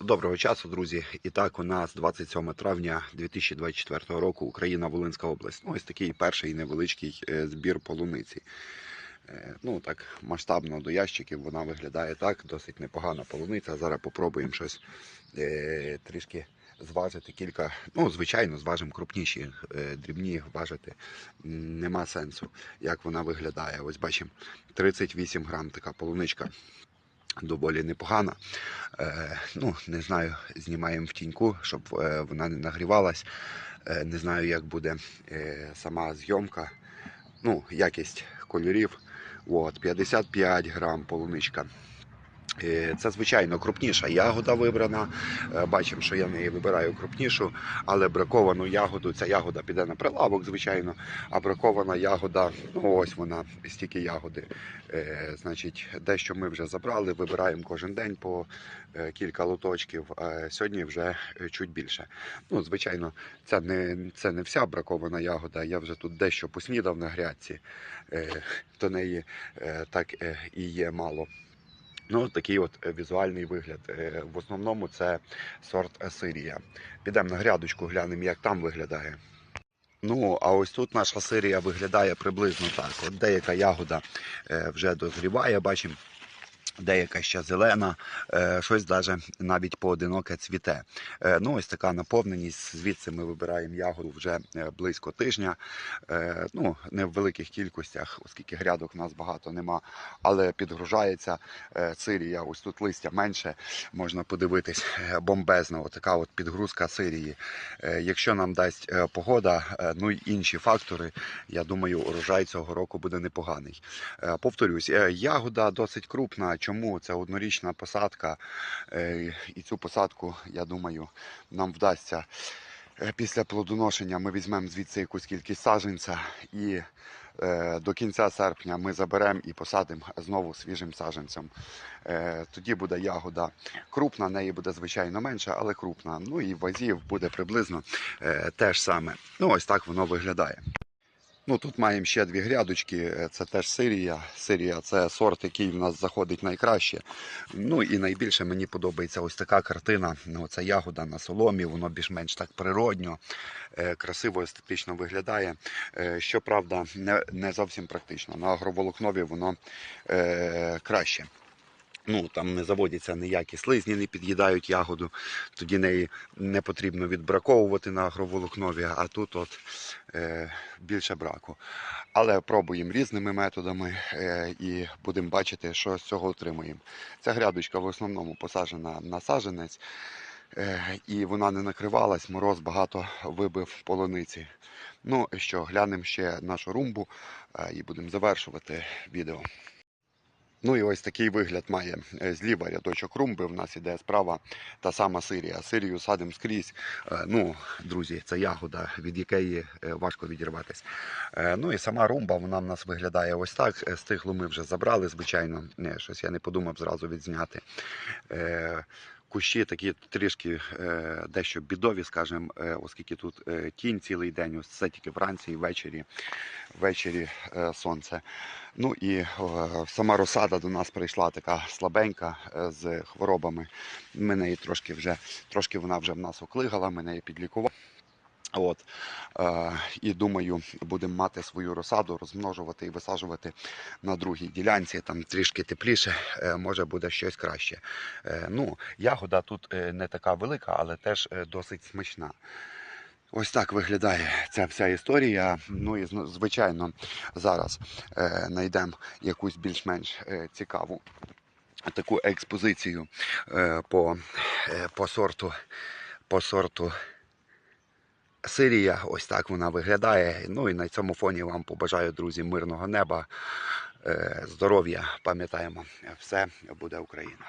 Доброго часу, друзі. І так, у нас 27 травня 2024 року Україна, Волинська область. Ну, ось такий перший невеличкий е, збір полуниці. Е, Ну, так, масштабно до ящиків вона виглядає так, досить непогана полуниця. Зараз попробуємо щось е, трішки зважити кілька. Ну, звичайно, зважимо крупніші, дрібні важити нема сенсу, як вона виглядає. Ось бачимо 38 грам така полуничка доволі непогана. Е, ну, не знаю, знімаємо в тіньку, щоб е, вона не нагрівалась. Е, не знаю, як буде сама зйомка. Ну, якість кольорів. От, 55 грам полуничка. Е, Це звичайно крупніша ягода вибрана. Е, Бачимо, що я в неї вибираю крупнішу, але браковану ягоду. Ця ягода піде на прилавок, звичайно. А бракована ягода, ну ось вона, стільки ягоди. Е, Значить, дещо ми вже забрали, вибираємо кожен день по кілька лоточків. А сьогодні вже чуть більше. Ну, звичайно, це не, це не вся бракована ягода. Я вже тут дещо поснідав на грядці. До неї так і є мало. Ну, такий от е, візуальний вигляд. Е, В основному це сорт Асирія. Підемо на грядочку, глянемо, як там виглядає. Ну, а ось тут наша Сирія виглядає приблизно так. От деяка ягода е, вже дозріває, бачимо. Деяка ще зелена, е, щось даже навіть поодиноке цвіте. Е, Ну, ось така наповненість. Звідси ми вибираємо ягоду вже е, близько тижня. Ну, не в великих кількостях, оскільки грядок в нас багато нема, але підгружається сирія. Ось тут листя менше, можна подивитись, бомбезна, отака от підгрузка сирії. Якщо нам дасть погода, ну й інші фактори, я думаю, урожай цього року буде непоганий. Повторюсь, ягода досить крупна. Чому це однорічна посадка? Е, І цю посадку, я думаю, нам вдасться. е, Після плодоношення ми візьмемо звідси якусь кількість саджанця і е, до кінця серпня ми заберемо і посадимо знову свіжим саджанцем. Е, тоді буде ягода крупна, неї буде звичайно менше, але крупна. Ну і вазів буде приблизно те ж саме. Ну ось так воно виглядає. Ну, тут маємо ще дві грядочки. Е, Це теж Сирія. Сирія це сорт, який в нас заходить найкраще. Ну і найбільше мені подобається ось така картина. Ну, це ягода на соломі, воно більш-менш так природньо, е, красиво, естетично виглядає. Е, Щоправда, не, зовсім практично. На агроволокнові воно краще. Ну, там не заводяться ніякі слизні, не під'їдають ягоду, тоді неї не потрібно відбраковувати на агроволокнові, а тут от е, більше браку. Але пробуємо різними методами е, і будемо бачити, що з цього отримуємо. Ця грядочка в основному посаджена на саженець, е, і вона не накривалась, мороз багато вибив полуниці. Ну що, глянемо ще нашу румбу е, і будемо завершувати відео. Ну і ось такий вигляд має Е, зліва рядочок румби. В нас іде справа та сама Сирія. Сирію садимо скрізь. Е, Ну, друзі, це ягода, від якої е, важко відірватися. Ну і сама румба, вона в нас виглядає ось так. Стиглу ми вже забрали, звичайно. Щось я не подумав зразу відзняти. Кущі такі трішки е, дещо бідові, скажімо, е, оскільки тут е, тінь цілий день, ось це тільки вранці і ввечері, ввечері сонце. Ну і сама розсада до нас прийшла така слабенька з хворобами. Ми неї трошки вже, трошки вона вже в нас оклигала, ми неї підлікували. От, е, і думаю, будемо мати свою розсаду, розмножувати і висаджувати на другій ділянці. Там трішки тепліше, е, може буде щось краще. Е, ну, ягода тут не така велика, але теж досить смачна. Ось так виглядає ця вся історія. Ну і звичайно, зараз знайдемо якусь більш-менш цікаву таку експозицію по, по сорту. По сорту Сирія, ось так вона виглядає. Ну і на цьому фоні вам побажаю, друзі, мирного неба, е, здоров'я. Пам'ятаємо, все буде Україна.